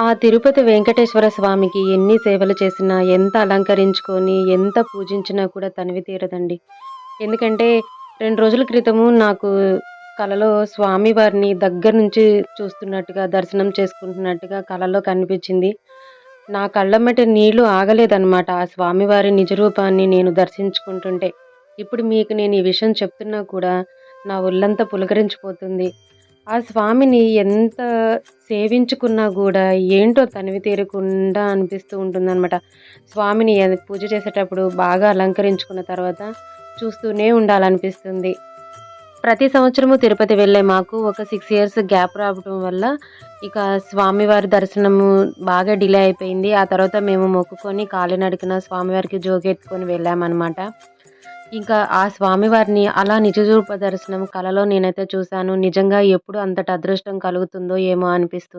ఆ తిరుపతి వెంకటేశ్వర స్వామికి ఎన్ని సేవలు చేసినా, ఎంత అలంకరించుకొని, ఎంత పూజించినా కూడా తనివి తీరదండి. ఎందుకంటే రెండు రోజుల క్రితము నాకు కలలో స్వామివారిని దగ్గర నుంచి చూస్తున్నట్టుగా, దర్శనం చేసుకుంటున్నట్టుగా కలలో కనిపించింది. నా కళ్ళెమ్మట నీళ్ళు ఆగలేదనమాట. ఆ స్వామివారి నిజ రూపాన్ని నేను దర్శించుకుంటుంటే. ఇప్పుడు మీకు నేను ఈ విషయం చెప్తున్నా కూడా నా ఒళ్ళంతా పులకరించిపోతుంది. ఆ స్వామిని ఎంత సేవించుకున్నా కూడా ఏంటో తనివి తీరకుండా అనిపిస్తూ ఉంటుందనమాట. స్వామిని పూజ చేసేటప్పుడు బాగా అలంకరించుకున్న తర్వాత చూస్తూనే ఉండాలనిపిస్తుంది. ప్రతి సంవత్సరము తిరుపతి వెళ్ళే మాకు ఒక సిక్స్ ఇయర్స్ గ్యాప్ రావటం వల్ల ఇక స్వామివారి దర్శనము బాగా డిలే అయిపోయింది. ఆ తర్వాత మేము మొక్కుకొని కాలినడకన స్వామివారికి జోగెత్తుకొని వెళ్ళామన్నమాట ఇంకా ఆ స్వామివారిని అలా నిజరూప దర్శనం కలలో నేనైతే చూశాను. నిజంగా ఎప్పుడు అంతటి అదృష్టం కలుగుతుందో ఏమో అనిపిస్తుంది.